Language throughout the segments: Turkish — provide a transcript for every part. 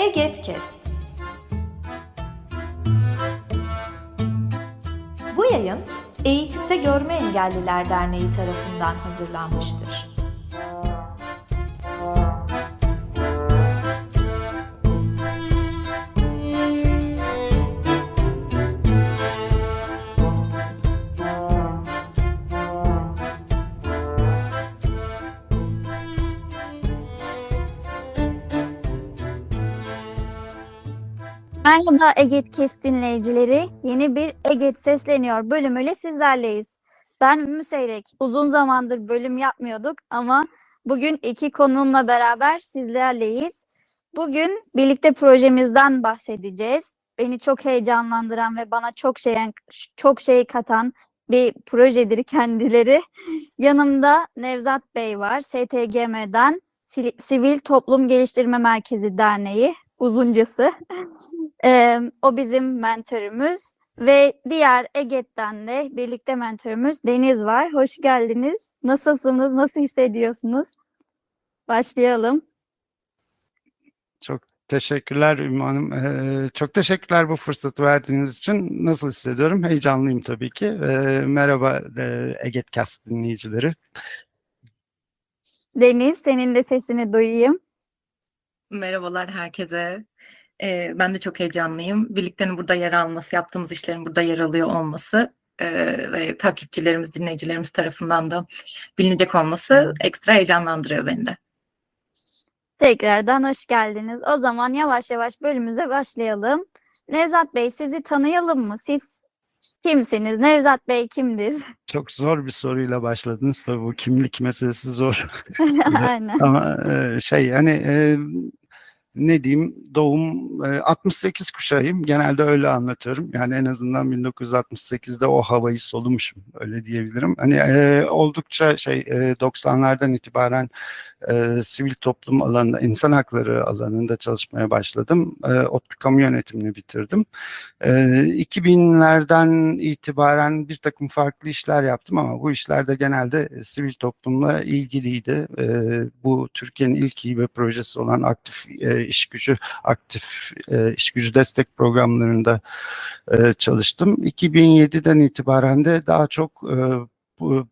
Egetkest. Bu yayın Eğitimde Görme Engelliler Derneği tarafından hazırlanmıştır. Merhaba Eget Kes dinleyicileri. Yeni bir Eget Sesleniyor bölümüyle sizlerleyiz. Ben Ümmü Seyrek. Uzun zamandır bölüm yapmıyorduk ama bugün iki konuğumla beraber sizlerleyiz. Bugün birlikte projemizden bahsedeceğiz. Beni çok heyecanlandıran ve bana çok şey çok şey katan bir projedir kendileri. Yanımda Nevzat Bey var. STGM'den Sivil Toplum Geliştirme Merkezi Derneği uzuncası. Eee, o bizim mentörümüz ve diğer Eget'ten de birlikte mentörümüz Deniz var. Hoş geldiniz. Nasılsınız? Nasıl hissediyorsunuz? Başlayalım. Çok teşekkürler Ümmü Hanım. Ee, çok teşekkürler bu fırsatı verdiğiniz için. Nasıl hissediyorum? Heyecanlıyım tabii ki. Ee, merhaba e, Egetcast dinleyicileri. Deniz, senin de sesini duyayım. Merhabalar herkese. Ee, ben de çok heyecanlıyım. Birliktenin burada yer alması, yaptığımız işlerin burada yer alıyor olması e, ve takipçilerimiz, dinleyicilerimiz tarafından da bilinecek olması ekstra heyecanlandırıyor beni de. Tekrardan hoş geldiniz. O zaman yavaş yavaş bölümümüze başlayalım. Nevzat Bey, sizi tanıyalım mı? Siz kimsiniz? Nevzat Bey kimdir? Çok zor bir soruyla başladınız. Tabii bu kimlik meselesi zor. Aynen. Ama e, şey hani e, ne diyeyim doğum e, 68 kuşağıyım. Genelde öyle anlatıyorum. Yani en azından 1968'de o havayı solumuşum öyle diyebilirim. Hani e, oldukça şey e, 90'lardan itibaren e, sivil toplum alanında, insan hakları alanında çalışmaya başladım. E, ODTÜ kamu yönetimini bitirdim. E, 2000'lerden itibaren bir takım farklı işler yaptım ama bu işlerde genelde e, sivil toplumla ilgiliydi. E, bu Türkiye'nin ilk hibe projesi olan aktif e, iş gücü, aktif e, iş gücü destek programlarında e, çalıştım. 2007'den itibaren de daha çok e, bu,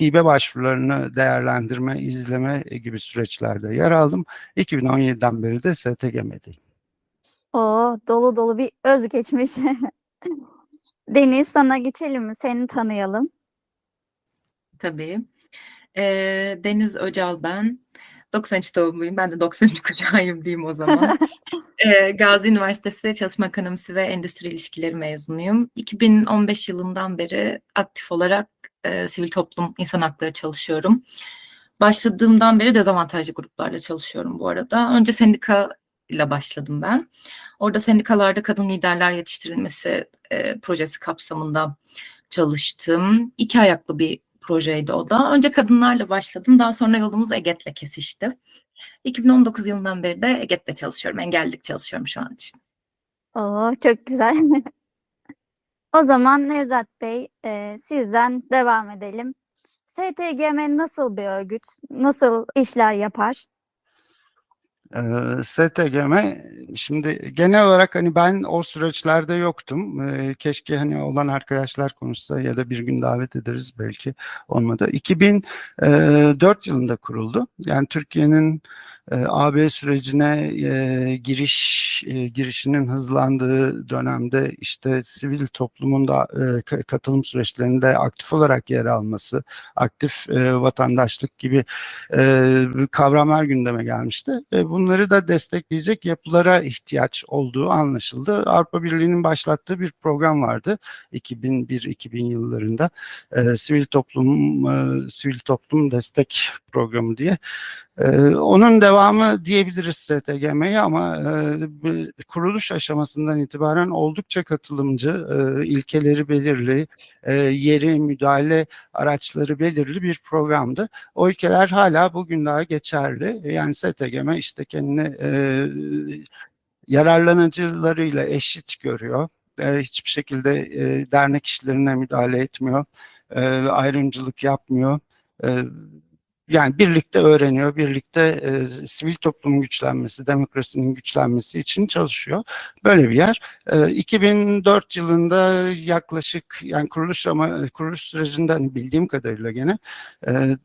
hibe başvurularını değerlendirme, izleme gibi süreçlerde yer aldım. 2017'den beri de STGM'deyim. Oo, dolu dolu bir özgeçmiş. Deniz, sana geçelim mi? Seni tanıyalım. Tabii. Ee, Deniz Öcal ben. 93 doğumluyum. Ben de 93 kuşağıyım diyeyim o zaman. Ee, Gazi Üniversitesi Çalışma Ekonomisi ve Endüstri İlişkileri mezunuyum. 2015 yılından beri aktif olarak e, sivil toplum insan hakları çalışıyorum. Başladığımdan beri dezavantajlı gruplarla çalışıyorum bu arada. Önce sendika ile başladım ben. Orada sendikalarda kadın liderler yetiştirilmesi e, projesi kapsamında çalıştım. İki ayaklı bir projeydi o da. Önce kadınlarla başladım. Daha sonra yolumuz Eget'le kesişti. 2019 yılından beri de Eget'te çalışıyorum. Engellilik çalışıyorum şu an için. Oo, çok güzel. O zaman Nevzat Bey, e, sizden devam edelim. STGM nasıl bir örgüt? Nasıl işler yapar? Ee, STGM şimdi genel olarak hani ben o süreçlerde yoktum. Ee, keşke hani olan arkadaşlar konuşsa ya da bir gün davet ederiz belki olmadı. 2004 yılında kuruldu. Yani Türkiye'nin e, AB sürecine e, giriş e, girişinin hızlandığı dönemde işte sivil toplumun da e, ka- katılım süreçlerinde aktif olarak yer alması, aktif e, vatandaşlık gibi e, kavramlar gündeme gelmişti. E, bunları da destekleyecek yapılara ihtiyaç olduğu anlaşıldı. Avrupa Birliği'nin başlattığı bir program vardı 2001-2000 yıllarında. E, sivil toplum e, sivil toplum destek programı diye. Ee, onun devamı diyebiliriz STGM'ye ama e, kuruluş aşamasından itibaren oldukça katılımcı, e, ilkeleri belirli, e, yeri müdahale araçları belirli bir programdı. O ilkeler hala bugün daha geçerli. Yani STGM işte kendini e, yararlanıcılarıyla eşit görüyor. E, hiçbir şekilde e, dernek işlerine müdahale etmiyor. E, ayrımcılık yapmıyor. E, yani birlikte öğreniyor, birlikte e, sivil toplumun güçlenmesi, demokrasinin güçlenmesi için çalışıyor. Böyle bir yer. E, 2004 yılında yaklaşık yani kuruluş ama kuruluş sürecinden bildiğim kadarıyla gene e,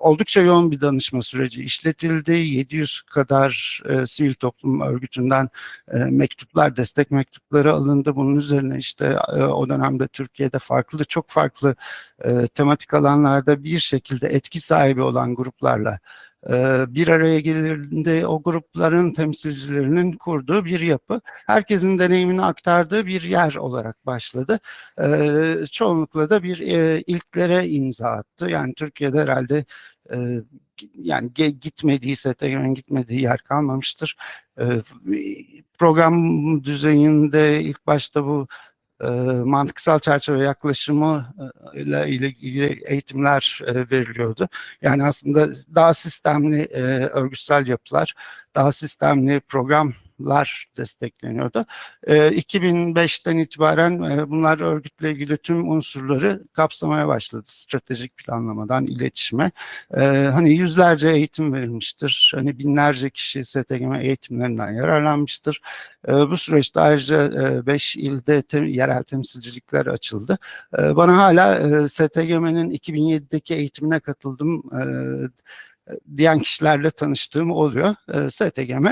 oldukça yoğun bir danışma süreci işletildi. 700 kadar e, sivil toplum örgütünden e, mektuplar, destek mektupları alındı. Bunun üzerine işte e, o dönemde Türkiye'de farklı, çok farklı e, tematik alanlarda bir şekilde etki sahibi olan gruplarla e, bir araya gelildi. O grupların temsilcilerinin kurduğu bir yapı. Herkesin deneyimini aktardığı bir yer olarak başladı. E, çoğunlukla da bir e, ilklere imza attı. Yani Türkiye'de herhalde e, yani gitmediği, STG'nin gitmediği yer kalmamıştır. E, program düzeyinde ilk başta bu e, mantıksal çerçeve yaklaşımı ile ilgili eğitimler e, veriliyordu. Yani aslında daha sistemli e, örgütsel yapılar, daha sistemli programlar destekleniyordu. E, 2005'ten itibaren e, bunlar örgütle ilgili tüm unsurları kapsamaya başladı. Stratejik planlamadan iletişime. E, hani yüzlerce eğitim verilmiştir. Hani binlerce kişi STGM eğitimlerinden yararlanmıştır. E, bu süreçte ayrıca 5 ilde te- yerel temsilcilikler açıldı. E, bana hala e, STGM'nin 2007'deki eğitimine katıldım e, diyen kişilerle tanıştığım oluyor. E, STGM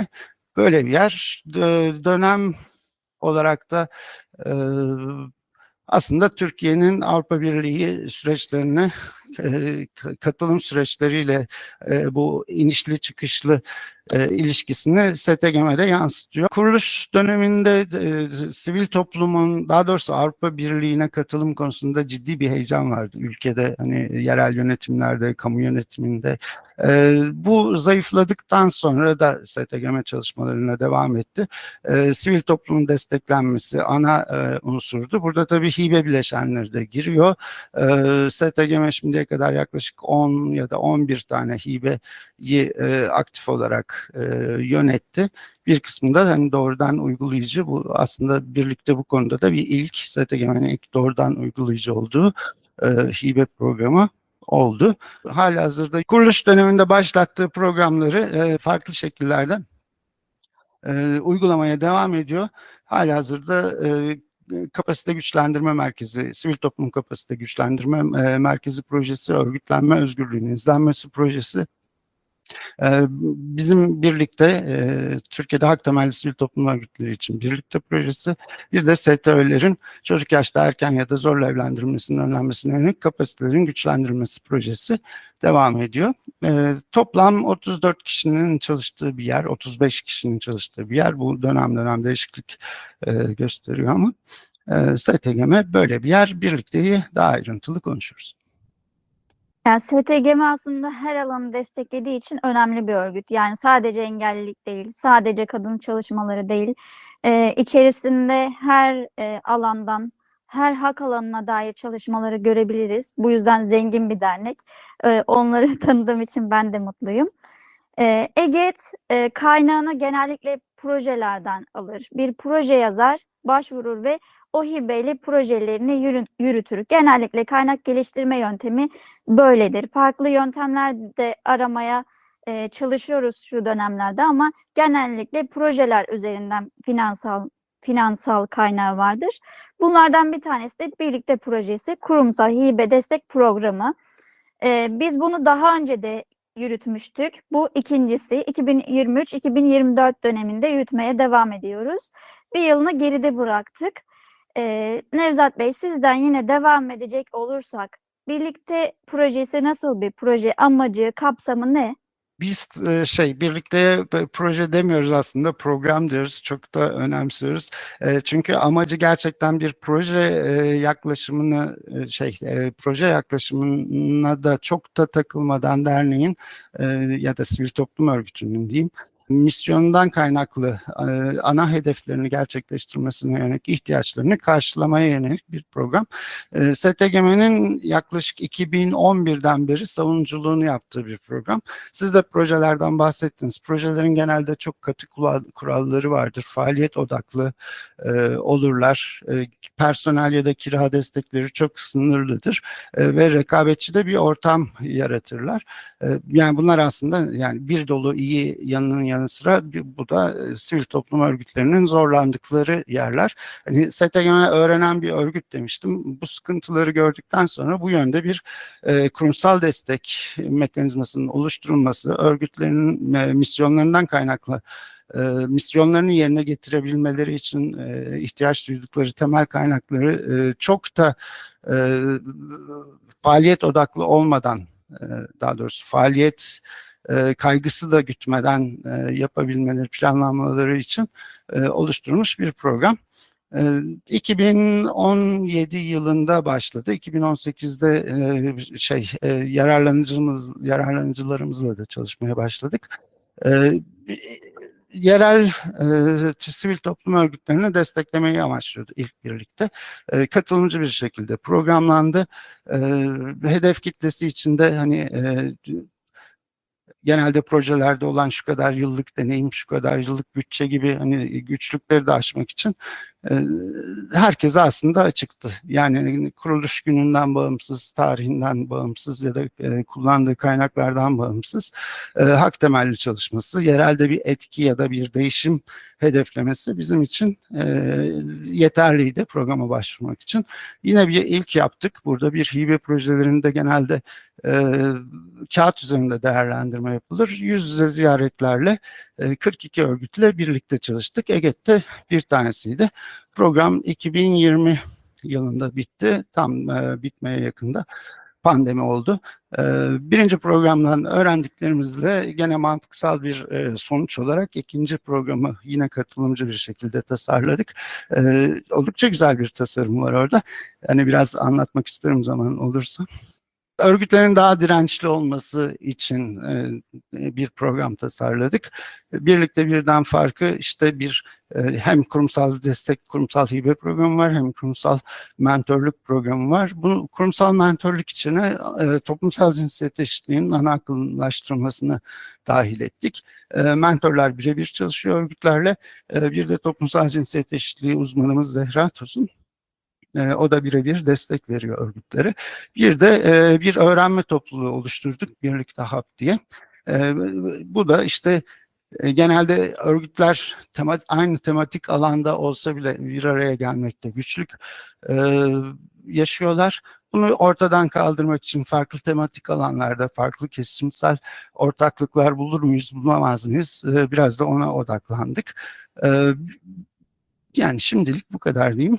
böyle bir yer. Dö- dönem olarak da aslında Türkiye'nin Avrupa Birliği süreçlerine katılım süreçleriyle bu inişli çıkışlı e, ilişkisini STGM'de yansıtıyor. Kuruluş döneminde sivil toplumun daha doğrusu Avrupa Birliği'ne katılım konusunda ciddi bir heyecan vardı ülkede hani yerel yönetimlerde, kamu yönetiminde. Bu zayıfladıktan sonra da STGM çalışmalarına devam etti. Sivil toplumun desteklenmesi ana unsurdu. Burada tabii hibe bileşenleri de giriyor. E, STGM şimdiye kadar yaklaşık 10 ya da 11 tane hibeyi e, aktif olarak e, yönetti. Bir kısmında hani doğrudan uygulayıcı bu aslında birlikte bu konuda da bir ilk STGM'nin ilk doğrudan uygulayıcı olduğu e, hibe programı oldu. Halihazırda kuruluş döneminde başlattığı programları e, farklı şekillerde e, uygulamaya devam ediyor. Halihazırda e, kapasite güçlendirme merkezi, sivil toplum kapasite güçlendirme e, merkezi projesi, örgütlenme özgürlüğünün izlenmesi projesi Bizim birlikte e, Türkiye'de hak temelli sivil toplum örgütleri için birlikte projesi bir de STÖ'lerin çocuk yaşta erken ya da zorla evlendirilmesinin önlenmesine yönelik kapasitelerin güçlendirilmesi projesi devam ediyor. Ee, Toplam 34 kişinin çalıştığı bir yer, 35 kişinin çalıştığı bir yer. Bu dönem dönem değişiklik e, gösteriyor ama e, STGM böyle bir yer. Birlikteyi daha ayrıntılı konuşuruz. Yani STGM aslında her alanı desteklediği için önemli bir örgüt. Yani sadece engellilik değil, sadece kadın çalışmaları değil, e, içerisinde her e, alandan, her hak alanına dair çalışmaları görebiliriz. Bu yüzden zengin bir dernek. E, onları tanıdığım için ben de mutluyum. E, EGET e, kaynağını genellikle projelerden alır. Bir proje yazar, başvurur ve o hibeyle projelerini yürü- yürütür. Genellikle kaynak geliştirme yöntemi böyledir. Farklı yöntemler de aramaya e, çalışıyoruz şu dönemlerde ama genellikle projeler üzerinden finansal finansal kaynağı vardır. Bunlardan bir tanesi de birlikte projesi, kurumsal hibe destek programı. E, biz bunu daha önce de yürütmüştük. Bu ikincisi 2023-2024 döneminde yürütmeye devam ediyoruz. Bir yılını geride bıraktık. Ee, Nevzat Bey sizden yine devam edecek olursak birlikte projesi nasıl bir proje amacı kapsamı ne? Biz e, şey birlikte proje demiyoruz aslında program diyoruz çok da önemsiyoruz E, çünkü amacı gerçekten bir proje e, yaklaşımını şey proje yaklaşımına da çok da takılmadan derneğin ya da sivil toplum örgütünün diyeyim misyonundan kaynaklı e, ana hedeflerini gerçekleştirmesine yönelik ihtiyaçlarını karşılamaya yönelik bir program. E, STGM'nin yaklaşık 2011'den beri savunuculuğunu yaptığı bir program. Siz de projelerden bahsettiniz. Projelerin genelde çok katı kuralları vardır. Faaliyet odaklı e, olurlar. Personel ya da kira destekleri çok sınırlıdır ve rekabetçi de bir ortam yaratırlar. Yani bunlar aslında yani bir dolu iyi yanının yanı sıra bir- bu da e, sivil toplum örgütlerinin zorlandıkları yerler. Hani STGM öğrenen bir örgüt demiştim. Bu sıkıntıları gördükten sonra bu yönde bir e, kurumsal destek mekanizmasının oluşturulması, örgütlerin e, misyonlarından kaynaklı e, misyonlarını yerine getirebilmeleri için e, ihtiyaç duydukları temel kaynakları e, çok da e, faaliyet odaklı olmadan e, daha doğrusu faaliyet e, kaygısı da gütmeden e, yapabilmeleri planlamaları için e, oluşturulmuş bir program. E, 2017 yılında başladı. 2018'de e, şey e, yararlanıcımız yararlanıcılarımızla da çalışmaya başladık. E, yerel e, sivil toplum örgütlerini desteklemeyi amaçlıyordu ilk birlikte. E, katılımcı bir şekilde programlandı. E, hedef kitlesi içinde hani e, genelde projelerde olan şu kadar yıllık deneyim, şu kadar yıllık bütçe gibi hani güçlükleri de aşmak için e, herkese aslında açıktı. Yani kuruluş gününden bağımsız, tarihinden bağımsız ya da e, kullandığı kaynaklardan bağımsız e, hak temelli çalışması, yerelde bir etki ya da bir değişim hedeflemesi bizim için e, yeterliydi programa başvurmak için. Yine bir ilk yaptık. Burada bir hibe projelerinde genelde e, kağıt üzerinde değerlendirme yapılır. Yüz yüze ziyaretlerle e, 42 örgütle birlikte çalıştık. EGET'te bir tanesiydi. Program 2020 yılında bitti. Tam e, bitmeye yakında pandemi oldu. E, birinci programdan öğrendiklerimizle gene mantıksal bir e, sonuç olarak ikinci programı yine katılımcı bir şekilde tasarladık. E, oldukça güzel bir tasarım var orada. Hani biraz anlatmak isterim zaman olursa örgütlerin daha dirençli olması için e, bir program tasarladık. Birlikte birden farkı işte bir e, hem kurumsal destek, kurumsal hibe programı var hem kurumsal mentorluk programı var. Bu kurumsal mentorluk içine e, toplumsal cinsiyet eşitliğinin ana akıllaştırılmasını dahil ettik. Mentorlar birebir çalışıyor örgütlerle. Bir de toplumsal cinsiyet eşitliği uzmanımız Zehra Tosun. E, o da birebir destek veriyor örgütlere. Bir de e, bir öğrenme topluluğu oluşturduk birlikte HAP diye. E, bu da işte e, genelde örgütler aynı tematik alanda olsa bile bir araya gelmekte güçlük e, yaşıyorlar. Bunu ortadan kaldırmak için farklı tematik alanlarda farklı kesimsel ortaklıklar bulur muyuz, bulamaz mıyız? Biraz da ona odaklandık. Yani şimdilik bu kadar diyeyim.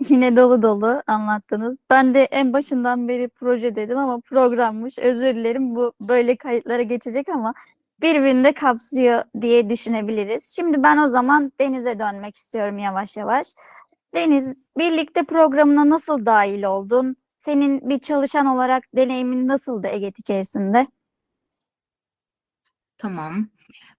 Yine dolu dolu anlattınız. Ben de en başından beri proje dedim ama programmış. Özür dilerim. Bu böyle kayıtlara geçecek ama birbirini de kapsıyor diye düşünebiliriz. Şimdi ben o zaman Deniz'e dönmek istiyorum yavaş yavaş. Deniz, birlikte programına nasıl dahil oldun? Senin bir çalışan olarak deneyimin nasıldı EGET içerisinde? Tamam.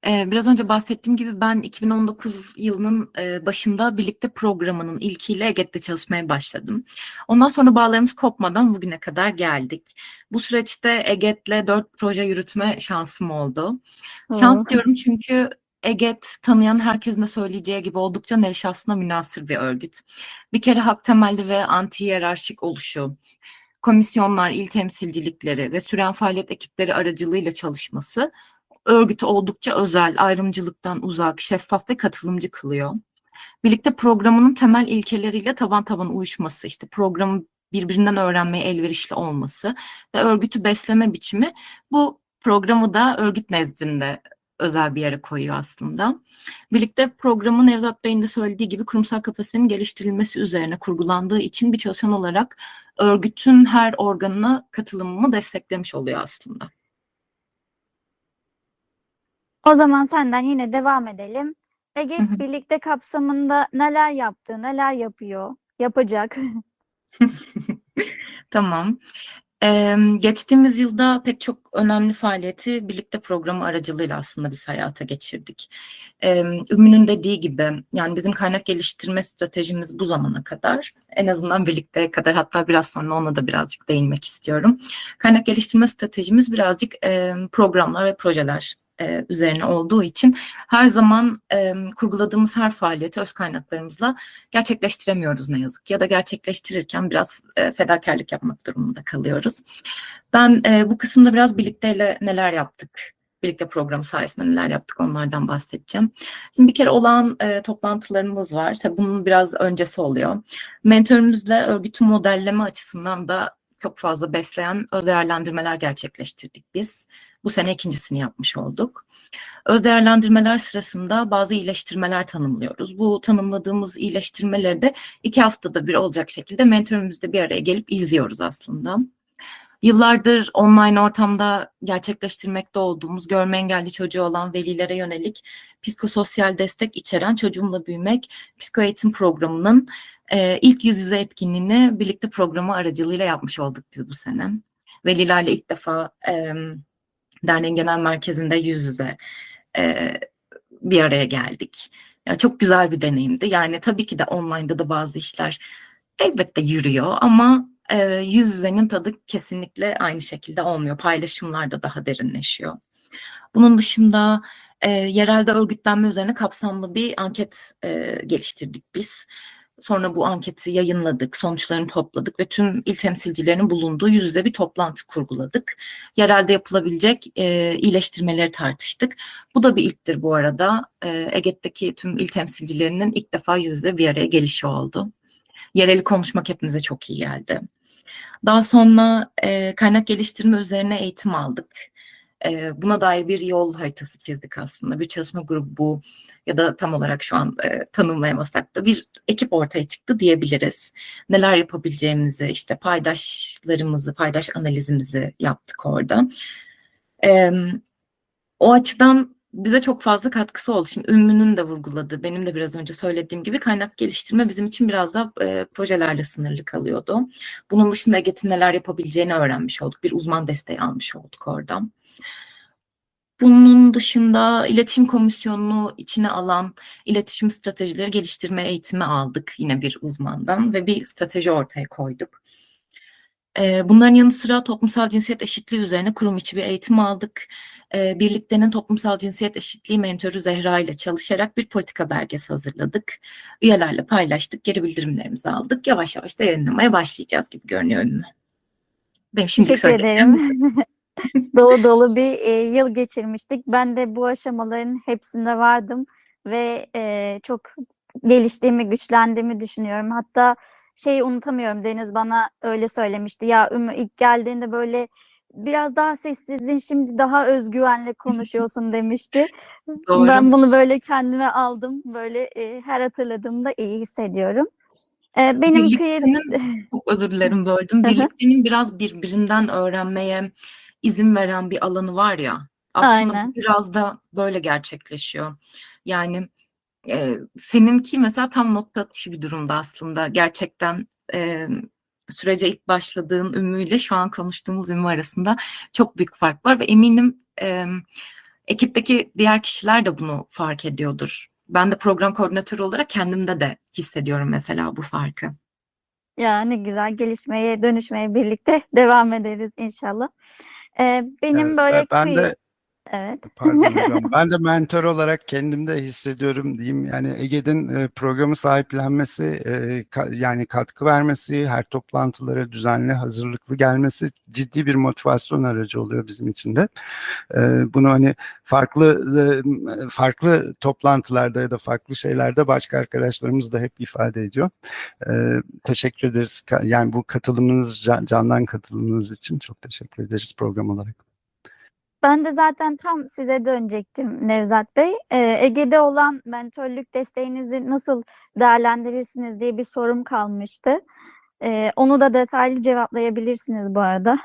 Ee, biraz önce bahsettiğim gibi ben 2019 yılının e, başında birlikte programının ilkiyle EGET'te çalışmaya başladım. Ondan sonra bağlarımız kopmadan bugüne kadar geldik. Bu süreçte EGET'le dört proje yürütme şansım oldu. Şans diyorum çünkü EGET tanıyan herkesin de söyleyeceği gibi oldukça nevi şahsına münasır bir örgüt. Bir kere hak temelli ve anti hiyerarşik oluşu, komisyonlar, il temsilcilikleri ve süren faaliyet ekipleri aracılığıyla çalışması örgütü oldukça özel, ayrımcılıktan uzak, şeffaf ve katılımcı kılıyor. Birlikte programının temel ilkeleriyle taban taban uyuşması, işte programın birbirinden öğrenmeye elverişli olması ve örgütü besleme biçimi bu programı da örgüt nezdinde özel bir yere koyuyor aslında. Birlikte programın Nevzat Bey'in de söylediği gibi kurumsal kapasitenin geliştirilmesi üzerine kurgulandığı için bir çalışan olarak örgütün her organına katılımımı desteklemiş oluyor aslında. O zaman senden yine devam edelim. EGET Hı hı. birlikte kapsamında neler yaptı, neler yapıyor, yapacak? Tamam. Ee, geçtiğimiz yılda pek çok önemli faaliyeti birlikte programı aracılığıyla aslında biz hayata geçirdik. Ee, Ümmü'nün dediği gibi yani bizim kaynak geliştirme stratejimiz bu zamana kadar en azından birlikte kadar hatta biraz sonra ona da birazcık değinmek istiyorum. Kaynak geliştirme stratejimiz birazcık e, programlar ve projeler e, üzerine olduğu için her zaman e, kurguladığımız her faaliyeti öz kaynaklarımızla gerçekleştiremiyoruz ne yazık ya da gerçekleştirirken biraz e, fedakarlık yapmak durumunda kalıyoruz. Ben e, bu kısımda biraz birlikteyle neler yaptık, birlikte programı sayesinde neler yaptık onlardan bahsedeceğim. Şimdi bir kere olan e, toplantılarımız var. Tabii bunun biraz öncesi oluyor. Mentörümüzle örgütü modelleme açısından da çok fazla besleyen öz değerlendirmeler gerçekleştirdik biz. Bu sene ikincisini yapmış olduk. Öz değerlendirmeler sırasında bazı iyileştirmeler tanımlıyoruz. Bu tanımladığımız iyileştirmeleri de iki haftada bir olacak şekilde mentörümüzle bir araya gelip izliyoruz aslında. Yıllardır online ortamda gerçekleştirmekte olduğumuz görme engelli çocuğu olan velilere yönelik psikososyal destek içeren Çocuğumla Büyümek psikoeğitim programının e, ilk yüz yüze etkinliğini birlikte programı aracılığıyla yapmış olduk biz bu sene. Velilerle ilk defa derneğin genel merkezinde yüz yüze e, bir araya geldik. Ya çok güzel bir deneyimdi. Yani tabii ki de online'da da bazı işler elbette yürüyor ama e, yüz yüzenin tadı kesinlikle aynı şekilde olmuyor. Paylaşımlarda daha derinleşiyor. Bunun dışında e, yerelde örgütlenme üzerine kapsamlı bir anket e, geliştirdik biz. Sonra bu anketi yayınladık, sonuçlarını topladık ve tüm il temsilcilerinin bulunduğu yüz yüze bir toplantı kurguladık. Yerelde yapılabilecek e, iyileştirmeleri tartıştık. Bu da bir ilktir bu arada. E, Ege'deki tüm il temsilcilerinin ilk defa yüz yüze bir araya gelişi oldu. Yereli konuşmak hepimize çok iyi geldi. Daha sonra e, kaynak geliştirme üzerine eğitim aldık. E, buna dair bir yol haritası çizdik aslında. Bir çalışma grubu ya da tam olarak şu an e, tanımlayamasak da bir ekip ortaya çıktı diyebiliriz. Neler yapabileceğimizi, işte paydaşlarımızı, paydaş analizimizi yaptık orada. E, o açıdan bize çok fazla katkısı oldu. Şimdi Ümmü'nün de vurguladığı, benim de biraz önce söylediğim gibi kaynak geliştirme bizim için biraz da e, projelerle sınırlı kalıyordu. Bunun dışında Eget'in neler yapabileceğini öğrenmiş olduk. Bir uzman desteği almış olduk oradan. Bunun dışında iletişim komisyonunu içine alan iletişim stratejileri geliştirme eğitimi aldık yine bir uzmandan ve bir strateji ortaya koyduk. Ee, Bunların yanı sıra toplumsal cinsiyet eşitliği üzerine kurum içi bir eğitim aldık. Ee, Birlikte'nin toplumsal cinsiyet eşitliği mentörü Zehra ile çalışarak bir politika belgesi hazırladık. Üyelerle paylaştık, geri bildirimlerimizi aldık. Yavaş yavaş da yayınlamaya başlayacağız gibi görünüyor önüme. Benim şimdilik Teşekkür ederim. dolu dolu bir e, yıl geçirmiştik. Ben de bu aşamaların hepsinde vardım ve e, çok geliştiğimi, güçlendiğimi düşünüyorum. Hatta şeyi unutamıyorum. Deniz bana öyle söylemişti. Ya Ümmü ilk geldiğinde böyle biraz daha sessizdin, şimdi daha özgüvenle konuşuyorsun demişti. Doğru. Ben bunu böyle kendime aldım. Böyle e, her hatırladığımda iyi hissediyorum. E, benim kıyı... Birliktenin, çok özür dilerim böldüm. Birliktenin biraz birbirinden öğrenmeye izin veren bir alanı var ya. Aslında Aynen. biraz da böyle gerçekleşiyor. Yani e, seninki mesela tam nokta atışı bir durumda aslında. Gerçekten e, sürece ilk başladığın Ümmü ile şu an konuştuğumuz Ümmü arasında çok büyük fark var ve eminim e, ekipteki diğer kişiler de bunu fark ediyordur. Ben de program koordinatörü olarak kendimde de hissediyorum mesela bu farkı. Ya ne güzel gelişmeye, dönüşmeye birlikte devam ederiz inşallah. Ee, benim Evet, böyle ben kıyı... de Evet. Pardon. Ben de mentor olarak kendimde hissediyorum diyeyim. Yani Ege'nin e, programı sahiplenmesi, e, ka- yani katkı vermesi, her toplantılara düzenli, hazırlıklı gelmesi ciddi bir motivasyon aracı oluyor bizim için de. E, bunu hani farklı e, farklı toplantılarda ya da farklı şeylerde başka arkadaşlarımız da hep ifade ediyor. E, teşekkür ederiz. Yani bu katılımınız, can- candan katılımınız için çok teşekkür ederiz program olarak. Ben de zaten tam size dönecektim Nevzat Bey. Ee, Ege'de olan mentörlük desteğinizi nasıl değerlendirirsiniz diye bir sorum kalmıştı. Ee, onu da detaylı cevaplayabilirsiniz bu arada.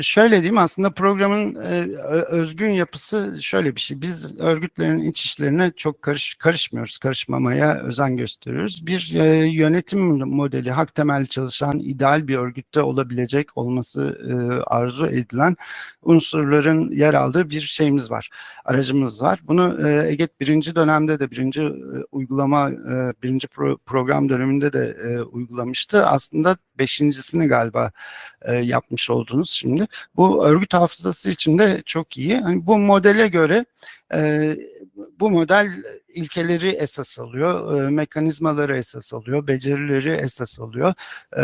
Şöyle diyeyim aslında programın e, özgün yapısı şöyle bir şey. Biz örgütlerin iç işlerine çok karış karışmıyoruz. Karışmamaya özen gösteriyoruz. Bir e, yönetim modeli, hak temelli çalışan ideal bir örgütte olabilecek olması e, arzu edilen unsurların yer aldığı bir şeyimiz var. Aracımız var. Bunu EGET birinci dönemde de birinci uygulama birinci pro- program döneminde de uygulamıştı. Aslında beşincisini galiba e, yapmış oldunuz şimdi. Bu örgüt hafızası için de çok iyi. Hani bu modele göre e, bu model ilkeleri esas alıyor, e, mekanizmaları esas alıyor, becerileri esas alıyor, e,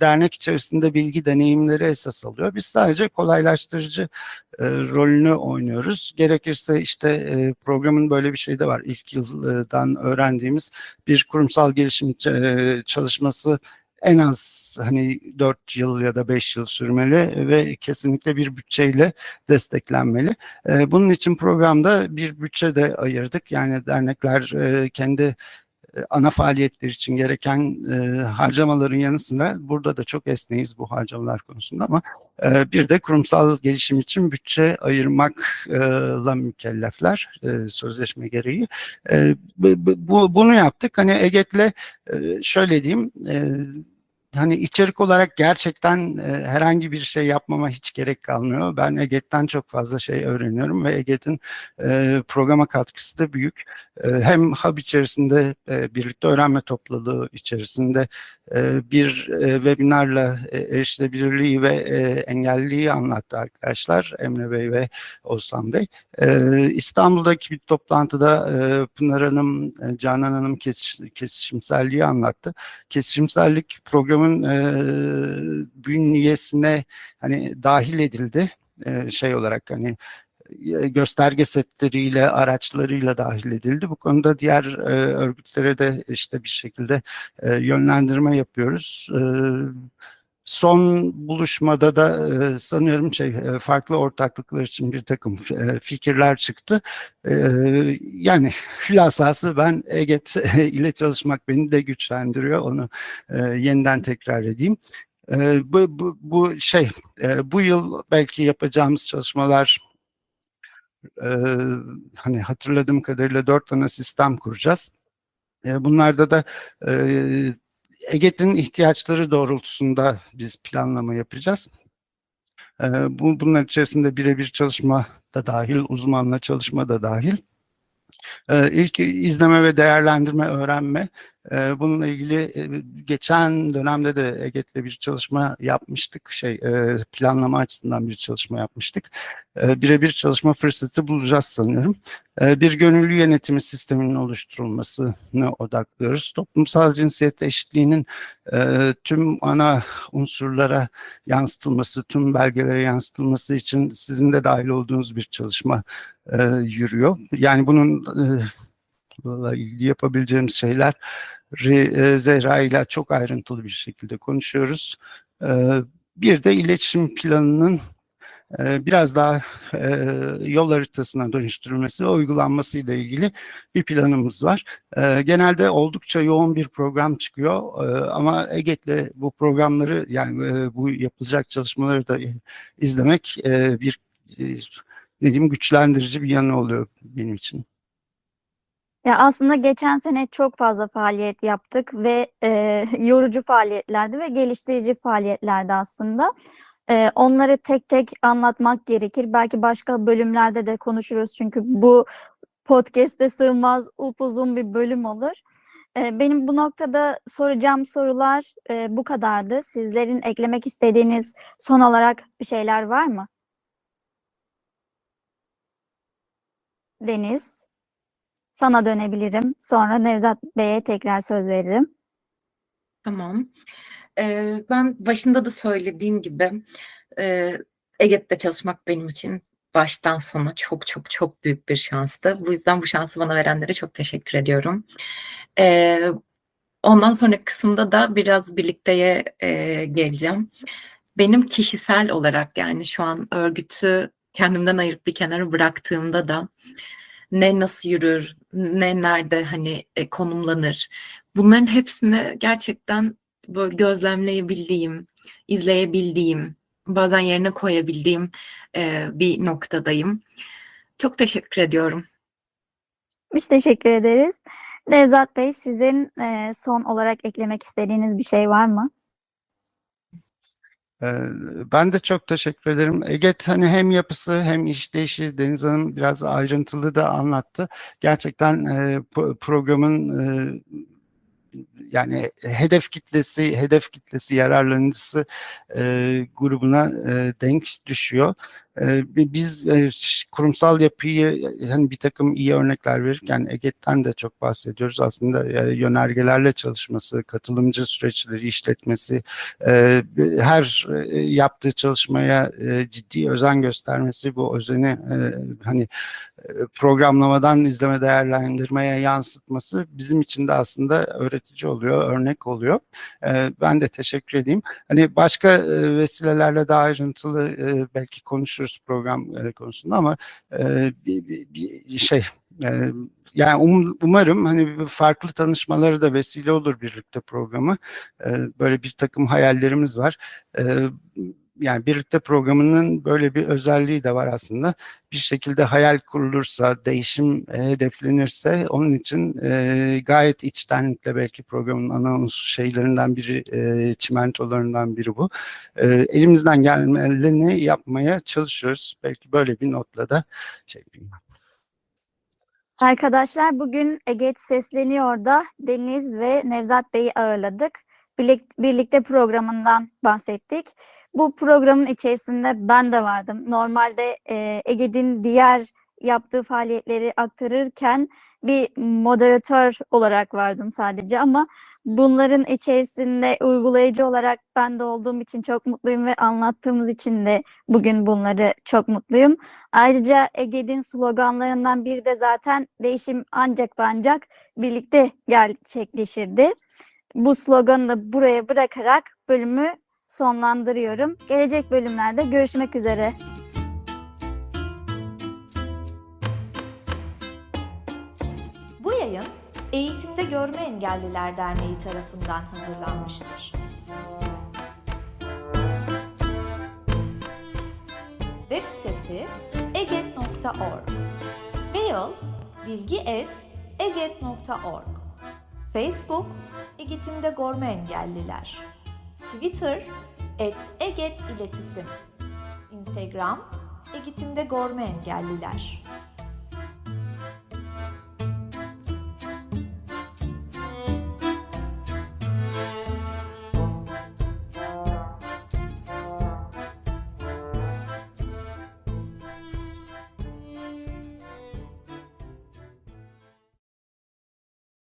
dernek içerisinde bilgi deneyimleri esas alıyor. Biz sadece kolaylaştırıcı e, rolünü oynuyoruz. Gerekirse işte e, programın böyle bir şey de var. İlk yıldan öğrendiğimiz bir kurumsal gelişim e, çalışması en az hani 4 yıl ya da 5 yıl sürmeli ve kesinlikle bir bütçeyle desteklenmeli. Bunun için programda bir bütçe de ayırdık. Yani dernekler kendi ana faaliyetler için gereken e, harcamaların yanı sıra burada da çok esneyiz bu harcamalar konusunda ama e, bir de kurumsal gelişim için bütçe ayırmakla mükellefler e, sözleşme gereği. E, bu- bunu yaptık. Hani EGET'le e, şöyle diyeyim e, hani içerik olarak gerçekten e, herhangi bir şey yapmama hiç gerek kalmıyor. Ben EGET'ten çok fazla şey öğreniyorum ve EGET'in e, programa katkısı da büyük. E, hem hub içerisinde e, birlikte öğrenme topluluğu içerisinde bir e, webinarla e, erişilebilirliği ve e, engelliliği anlattı arkadaşlar Emre Bey ve Oğuzhan Bey. E, İstanbul'daki bir toplantıda e, Pınar Hanım, e, Canan Hanım kesiş- kesişimselliği anlattı. Kesişimsellik programın e, bünyesine hani dahil edildi e, şey olarak hani e, gösterge setleriyle, araçlarıyla dahil edildi. Bu konuda diğer e, örgütlere de işte bir şekilde e, yönlendirme yapıyoruz. E, son buluşmada da e, sanıyorum şey e, farklı ortaklıklar için bir takım e, fikirler çıktı. E, yani hülasası ben EGET ile çalışmak beni de güçlendiriyor. Onu e, yeniden tekrar edeyim. E, bu, bu, bu şey e, bu yıl belki yapacağımız çalışmalar e, hani hatırladığım kadarıyla dört tane sistem kuracağız. E, bunlarda da e, EGET'in ihtiyaçları doğrultusunda biz planlama yapacağız. E, bu, bunlar içerisinde birebir çalışma da dahil, uzmanla çalışma da dahil. E, ilk izleme ve değerlendirme, öğrenme. E, bununla ilgili e, geçen dönemde de EGET'le bir çalışma yapmıştık. Şey e, planlama açısından bir çalışma yapmıştık. E, birebir çalışma fırsatı bulacağız sanıyorum. E, bir gönüllü yönetimi sisteminin oluşturulmasına odaklıyoruz. Toplumsal cinsiyet eşitliğinin e, tüm ana unsurlara yansıtılması, tüm belgelere yansıtılması için sizin de dahil olduğunuz bir çalışma yürüyor. Yani bunun e, yapabileceğimiz şeyler Zehra ile çok ayrıntılı bir şekilde konuşuyoruz. E, bir de iletişim planının e, biraz daha e, yol haritasına dönüştürülmesi ve uygulanması ile ilgili bir planımız var. E, genelde oldukça yoğun bir program çıkıyor e, ama EGET'le bu programları yani e, bu yapılacak çalışmaları da izlemek e, bir e, ne diyeyim güçlendirici bir yanı oluyor benim için. Ya aslında geçen sene çok fazla faaliyet yaptık ve e, yorucu faaliyetlerdi ve geliştirici faaliyetlerdi aslında. E, onları tek tek anlatmak gerekir. Belki başka bölümlerde de konuşuruz çünkü bu podcast'e sığmaz upuzun bir bölüm olur. E, benim bu noktada soracağım sorular e, bu kadardı. Sizlerin eklemek istediğiniz son olarak bir şeyler var mı? Deniz. Sana dönebilirim. Sonra Nevzat Bey'e tekrar söz veririm. Tamam. Ee, ben başında da söylediğim gibi e, EGET'te çalışmak benim için baştan sona çok çok çok büyük bir şanstı. Bu yüzden bu şansı bana verenlere çok teşekkür ediyorum. Ee, ondan sonraki kısımda da biraz birlikteye e, geleceğim. Benim kişisel olarak yani şu an örgütü kendimden ayırıp bir kenara bıraktığımda da ne nasıl yürür, ne nerede hani e, konumlanır. Bunların hepsini gerçekten böyle gözlemleyebildiğim, izleyebildiğim, bazen yerine koyabildiğim e, bir noktadayım. Çok teşekkür ediyorum. Biz teşekkür ederiz. Nevzat Bey sizin e, son olarak eklemek istediğiniz bir şey var mı? Ee, Ben de çok teşekkür ederim. Eget hani hem yapısı hem işleyişi Deniz Hanım biraz ayrıntılı da anlattı. Gerçekten e, programın e, yani hedef kitlesi, hedef kitlesi yararlanıcısı e, grubuna e, denk düşüyor. E, bi- biz e, kurumsal yapıyı e, hani bir takım iyi örnekler verirken Eget'ten de çok bahsediyoruz. Aslında e, yönergelerle çalışması, katılımcı süreçleri işletmesi, e, her e, yaptığı çalışmaya e, ciddi özen göstermesi, bu özeni e, hani e, programlamadan izleme değerlendirmeye yansıtması bizim için de aslında öğretici oluyor, örnek oluyor. E, ben de teşekkür edeyim. Hani başka e, vesilelerle daha ayrıntılı e, belki konuşuruz program konusunda ama bir, bir, bir şey yani um- umarım hani farklı tanışmaları da vesile olur birlikte programı. Böyle bir takım hayallerimiz var. Yani birlikte programının böyle bir özelliği de var aslında. Bir şekilde hayal kurulursa, değişim e, hedeflenirse onun için e, gayet içtenlikle belki programın ana şeylerinden biri, e, çimentolarından biri bu. E, elimizden geleni yapmaya çalışıyoruz. Belki böyle bir notla da şey yapayım. Arkadaşlar bugün Eget Sesleniyor da Deniz ve Nevzat Bey'i ağırladık. Birlik- Birlikte programından bahsettik. Bu programın içerisinde ben de vardım. Normalde e, Eget'in diğer yaptığı faaliyetleri aktarırken bir moderatör olarak vardım sadece ama bunların içerisinde uygulayıcı olarak ben de olduğum için çok mutluyum ve anlattığımız için de bugün bunları çok mutluyum. Ayrıca Ege'nin sloganlarından biri de zaten değişim ancak ve ancak birlikte gerçekleşirdi. Bu sloganı da buraya bırakarak bölümü sonlandırıyorum. Gelecek bölümlerde görüşmek üzere. Bu yayın Eğitimde Görme Engelliler Derneği tarafından hazırlanmıştır. Web sitesi eget.org Mail bilgi.eget.org Facebook Eğitimde Görme Engelliler Twitter et Eget İletisim Instagram Eğitimde Görme Engelliler